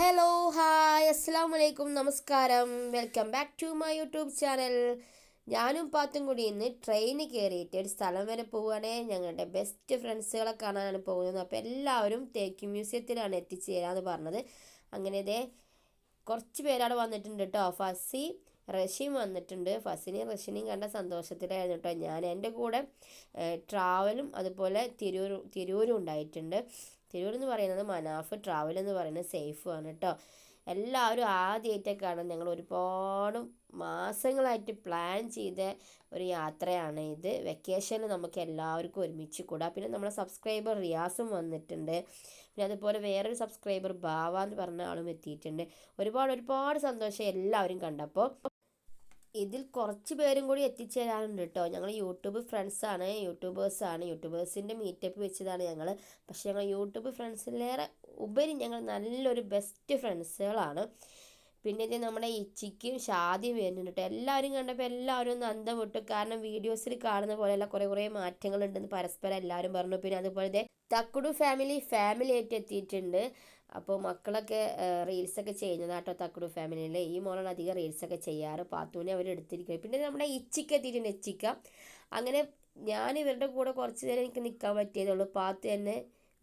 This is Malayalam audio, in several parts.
ഹലോ ഹായ് അസ്സാം വലൈക്കും നമസ്കാരം. Welcome back to my YouTube channel ഞാനും പാത്തും കൂടി ഇന്ന് ട്രെയിന് കയറിയിട്ട് ഒരു സ്ഥലം വരെ പോവുകയാണെ. ഞങ്ങളുടെ ബെസ്റ്റ് ഫ്രണ്ട്സുകളെ കാണാനാണ് പോകുന്നത്. അപ്പോൾ എല്ലാവരും തേക്ക് മ്യൂസിയത്തിലാണ് എത്തിച്ചേരാന്ന് പറഞ്ഞത്. അങ്ങനെ ഇതേ കുറച്ച് പേരവിടെ വന്നിട്ടുണ്ട് കേട്ടോ ഫസി റഷ്യയും വന്നിട്ടുണ്ട്. ഫസിനെയും റഷ്യനെയും കണ്ട സന്തോഷത്തിലായിരുന്നു കേട്ടോ ഞാൻ എന്റെ കൂടെ ട്രാവലും അതുപോലെ തിരൂർ തിരൂരും ഉണ്ടായിട്ടുണ്ട്. തിരൂർ എന്ന് പറയുന്നത് മനാഫ് ട്രാവൽ എന്ന് പറയുന്നത് ആണ് കേട്ടോ. എല്ലാവരും ആദ്യമായിട്ടൊക്കെയാണ് ഞങ്ങൾ ഒരുപാട് മാസങ്ങളായിട്ട് പ്ലാൻ ചെയ്ത ഒരു യാത്രയാണ് ഇത്. വെക്കേഷനിൽ നമുക്ക് എല്ലാവർക്കും ഒരുമിച്ച് കൂടാം. പിന്നെ നമ്മളെ സബ്സ്ക്രൈബർ റിയാസും വന്നിട്ടുണ്ട്. പിന്നെ അതുപോലെ വേറൊരു സബ്സ്ക്രൈബർ ബാവ എന്ന് പറഞ്ഞ ആളും എത്തിയിട്ടുണ്ട്. ഒരുപാട് ഒരുപാട് സന്തോഷം എല്ലാവരും കണ്ടപ്പോൾ. ഇതിൽ കുറച്ച് പേരും കൂടി എത്തിച്ചേരാനുണ്ട് കേട്ടോ ഞങ്ങൾ യൂട്യൂബ് ഫ്രണ്ട്സാണ് യൂട്യൂബേഴ്സാണ് യൂട്യൂബേഴ്സിന്റെ മീറ്റപ്പ് വെച്ചതാണ് ഞങ്ങൾ പക്ഷേ ഞങ്ങൾ യൂട്യൂബ് ഫ്രണ്ട്സിലേറെ ഉപരി ഞങ്ങൾ നല്ലൊരു ബെസ്റ്റ് ഫ്രണ്ട്സുകളാണ് പിന്നെ ഇത് നമ്മുടെ ഇച്ചിക്കും ഷാദിയും വരുന്നുണ്ട് കേട്ടോ എല്ലാവരും കണ്ടപ്പോൾ എല്ലാവരും ഒന്ന് അന്തം വിട്ടു. കാരണം വീഡിയോസിൽ കാണുന്ന പോലെയല്ല കുറേ കുറേ മാറ്റങ്ങളുണ്ടെന്ന് പരസ്പരം എല്ലാവരും പറഞ്ഞു. പിന്നെ അതുപോലെ തക്കുടു ഫാമിലി ഫാമിലി ആയിട്ട് എത്തിയിട്ടുണ്ട്. അപ്പോൾ മക്കളൊക്കെ റീൽസ് റീൽസൊക്കെ ചെയ്യുന്നതാട്ടോ തക്കുടു ഫാമിലിയിൽ ഈ മോളാണ് അധികം റീൽസ് ഒക്കെ ചെയ്യാറ്. പാത്തൂനെ അവർ എടുത്തിരിക്കുക പിന്നെ നമ്മുടെ ഇച്ചിക്ക് എത്തിയിട്ടുണ്ട് ഇച്ചിക്ക. അങ്ങനെ ഞാൻ ഇവരുടെ കൂടെ കുറച്ച് നേരം എനിക്ക് നിൽക്കാൻ പറ്റിയതുള്ളൂ പാത്തു തന്നെ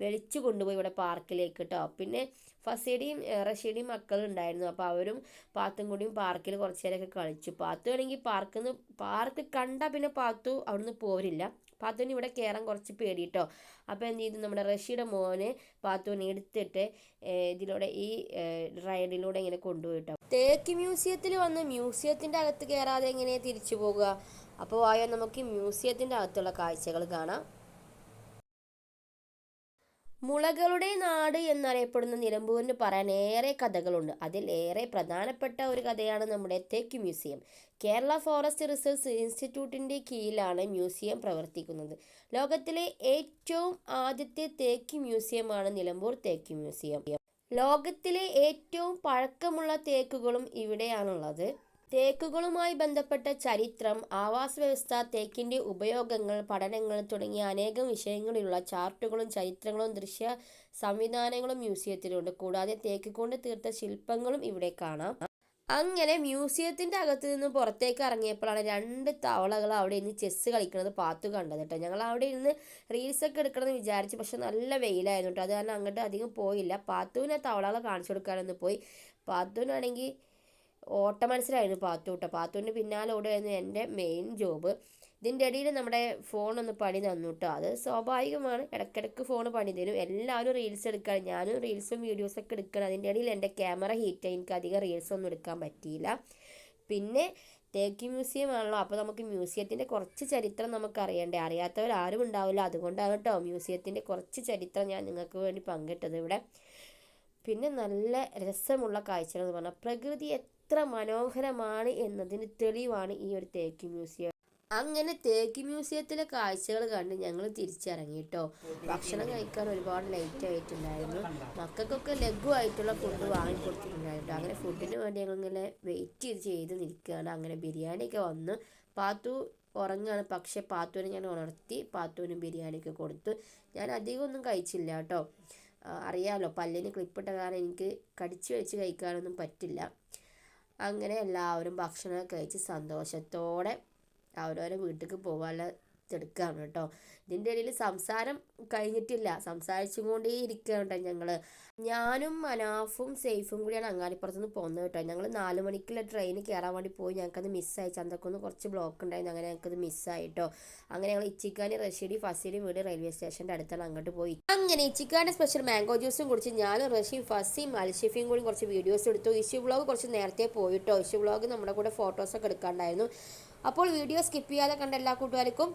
വെളിച്ചു കൊണ്ടുപോയി ഇവിടെ പാർക്കിലേക്ക് കേട്ടോ പിന്നെ റഷീടിയും റഷീഡിയും മക്കളുണ്ടായിരുന്നു. അപ്പോൾ അവരും പാത്തും കൂടിയും പാർക്കിൽ കുറച്ച് നേരമൊക്കെ കളിച്ചു. പാത്തു ആണെങ്കിൽ പാർക്കിൽ നിന്ന് പാർക്ക് കണ്ടാൽ പിന്നെ പാത്തു അവിടുന്ന് പോരില്ല. പാത്തുവിന് ഇവിടെ കയറാൻ കുറച്ച് പേടി കേട്ടോ അപ്പോൾ എന്ത് ചെയ്തു? നമ്മുടെ റഷ്യയുടെ മോനെ പാത്തുവിനെ എടുത്തിട്ട് ഇതിലൂടെ ഈ റൈഡിലൂടെ ഇങ്ങനെ കൊണ്ടുപോയിട്ടോ. തേക്ക് മ്യൂസിയത്തിൽ വന്ന്. മ്യൂസിയത്തിന്റെ അകത്ത് കയറാതെ എങ്ങനെയാണ് തിരിച്ചു പോകുക അപ്പോൾ ആയോ നമുക്ക് മ്യൂസിയത്തിന്റെ അകത്തുള്ള കാഴ്ചകൾ കാണാം. മുളകളുടെ നാട് എന്നറിയപ്പെടുന്ന നിലമ്പൂരിന് പറയാൻ ഏറെ കഥകളുണ്ട്. അതിൽ ഏറെ പ്രധാനപ്പെട്ട ഒരു കഥയാണ് നമ്മുടെ തേക്ക് മ്യൂസിയം. കേരള ഫോറസ്റ്റ് റിസർച്ച് ഇൻസ്റ്റിറ്റ്യൂട്ടിന്റെ കീഴിലാണ് മ്യൂസിയം പ്രവർത്തിക്കുന്നത്. ലോകത്തിലെ ഏറ്റവും ആദ്യത്തെ തേക്ക് മ്യൂസിയമാണ് നിലമ്പൂർ തേക്ക് മ്യൂസിയം. ലോകത്തിലെ ഏറ്റവും പഴക്കമുള്ള തേക്കുകളും ഇവിടെയാണുള്ളത്. തേക്കുകളുമായി ബന്ധപ്പെട്ട ചരിത്രം ആവാസ വ്യവസ്ഥ തേക്കിന്റെ ഉപയോഗങ്ങൾ പഠനങ്ങൾ തുടങ്ങിയ അനേകം വിഷയങ്ങളിലുള്ള ചാർട്ടുകളും ചരിത്രങ്ങളും ദൃശ്യ സംവിധാനങ്ങളും മ്യൂസിയത്തിലുണ്ട്. കൂടാതെ തേക്ക് കൊണ്ട് തീർത്ത ശില്പങ്ങളും ഇവിടെ കാണാം. അങ്ങനെ മ്യൂസിയത്തിന്റെ അകത്ത് നിന്ന് പുറത്തേക്ക് ഇറങ്ങിയപ്പോഴാണ് രണ്ട് തവളകൾ അവിടെ ഇരുന്ന് ചെസ്സ് കളിക്കുന്നത് പാത്തു കണ്ടത് കേട്ടോ. ഞങ്ങൾ അവിടെ ഇരുന്ന് റീൽസൊക്കെ എടുക്കണമെന്ന് വിചാരിച്ചു പക്ഷെ നല്ല വെയിലായിരുന്നു കേട്ടോ. അത് കാരണം അങ്ങോട്ട് അധികം പോയില്ല. പാത്തുവിനെ തവളകളെ കാണിച്ചു കൊടുക്കാനൊന്ന് പോയി. പാത്തുവിനാണെങ്കിൽ ഓട്ട മത്സരമായിരുന്നു പാത്തൂട്ട പാത്തുവിന്റെ പിന്നാലെ ഓടുകയായിരുന്നു എന്റെ മെയിൻ ജോബ് ഇതിന്റെ ഇടയിൽ നമ്മുടെ ഫോൺ ഒന്ന് പണി തന്നു കേട്ടോ അത് സ്വാഭാവികമാണ്. ഇടയ്ക്കിടയ്ക്ക് ഫോൺ പണി തരും. എല്ലാവരും റീൽസ് എടുക്കാൻ ഞാനും റീൽസും വീഡിയോസൊക്കെ എടുക്കണം. അതിന്റെ ഇടയിൽ എന്റെ ക്യാമറ ഹീറ്റ് എനിക്ക് അധികം റീൽസ് ഒന്നും എടുക്കാൻ പറ്റിയില്ല. പിന്നെ തേക്ക് മ്യൂസിയം ആണല്ലോ. അപ്പോൾ നമുക്ക് മ്യൂസിയത്തിന്റെ കുറച്ച് ചരിത്രം നമുക്ക് അറിയണ്ടേ. അറിയാത്തവരാരും ഉണ്ടാവില്ല. അതുകൊണ്ടാണ് കേട്ടോ മ്യൂസിയത്തിന്റെ കുറച്ച് ചരിത്രം ഞാൻ നിങ്ങൾക്ക് വേണ്ടി പങ്കിട്ടത് ഇവിടെ. പിന്നെ നല്ല രസമുള്ള കാഴ്ചകൾ എന്ന് പറഞ്ഞാൽ പ്രകൃതി എത്ര മനോഹരമാണ് എന്നതിന് തെളിവാണ് ഈ ഒരു തേക്ക് മ്യൂസിയം. അങ്ങനെ തേക്ക് മ്യൂസിയത്തിലെ കാഴ്ചകൾ കണ്ട് ഞങ്ങൾ തിരിച്ചിറങ്ങി കേട്ടോ ഭക്ഷണം കഴിക്കാൻ ഒരുപാട് ലേറ്റ് ആയിട്ടുണ്ടായിരുന്നു. മക്കൾക്കൊക്കെ ലഘുവായിട്ടുള്ള ഫുഡ് വാങ്ങിക്കൊടുത്തിട്ടുണ്ടായിരുന്നു അങ്ങനെ ഫുഡിന് വേണ്ടി ഞങ്ങൾ ഇങ്ങനെ വെയിറ്റ് ചെയ്ത് ചെയ്ത് നിൽക്കുകയാണ്. അങ്ങനെ ബിരിയാണിയൊക്കെ വന്ന് പാത്തു ഉറങ്ങുകയാണ്. പക്ഷേ പാത്തുവിനെ ഞാൻ ഉണർത്തി പാത്തുവിന് ബിരിയാണിയൊക്കെ കൊടുത്തു. ഞാൻ അധികം ഒന്നും കഴിച്ചില്ല കേട്ടോ അറിയാമല്ലോ പല്ലിന് ക്ലിപ്പിട്ട കാരണം എനിക്ക് കടിച്ചു വെച്ച് കഴിക്കാനൊന്നും പറ്റില്ല. അങ്ങനെ എല്ലാവരും ഭക്ഷണമൊക്കെ കഴിച്ച് സന്തോഷത്തോടെ അവരവരെ വീട്ടിലേക്ക് പോകാനുള്ള തിടുക്കാണ് കേട്ടോ. ഇതിന്റെ ഇടയിൽ സംസാരം കഴിഞ്ഞിട്ടില്ല. സംസാരിച്ചും കൊണ്ടേ ഇരിക്കുകയാണ് ഞങ്ങൾ ഞാനും മനാഫും സേഫും കൂടിയാണ് അങ്ങാടിപ്പുറത്ത് നിന്ന് പോകുന്നത് കേട്ടോ. ഞങ്ങൾ നാല് മണിക്കുള്ള ട്രെയിൻ കയറാൻ വേണ്ടി പോയി. ഞങ്ങൾക്കത് മിസ്സായി ചന്തക്കൊന്ന് കുറച്ച് ബ്ലോക്ക് ഉണ്ടായിരുന്നു. അങ്ങനെ ഞങ്ങൾക്കത് മിസ്സായി കേട്ടോ. അങ്ങനെ ഞങ്ങൾ ഇച്ചിക്കാനി റഷീഡി ഫസീലും വീട് റെയിൽവേ സ്റ്റേഷന്റെ അടുത്താണ് അങ്ങോട്ട് പോയി. അങ്ങനെ ഇച്ചിക്കാന്റെ സ്പെഷ്യൽ മാംഗോ ജ്യൂസും കുടിച്ച് ഞാനും റഷീം ഫസിയും അൽഷിഫിയും കൂടി കുറച്ച് വീഡിയോസ് എടുത്തു. ഇഷ്യൂ ബ്ലോഗ് കുറച്ച് നേരത്തെ പോയിട്ടോ ഇഷ്യൂ ബ്ലോഗ് നമ്മുടെ കൂടെ ഫോട്ടോസൊക്കെ എടുക്കാണ്ടായിരുന്നു. അപ്പോൾ വീഡിയോ സ്കിപ്പ് ചെയ്യാതെ കണ്ട എല്ലാ കൂട്ടുകാർക്കും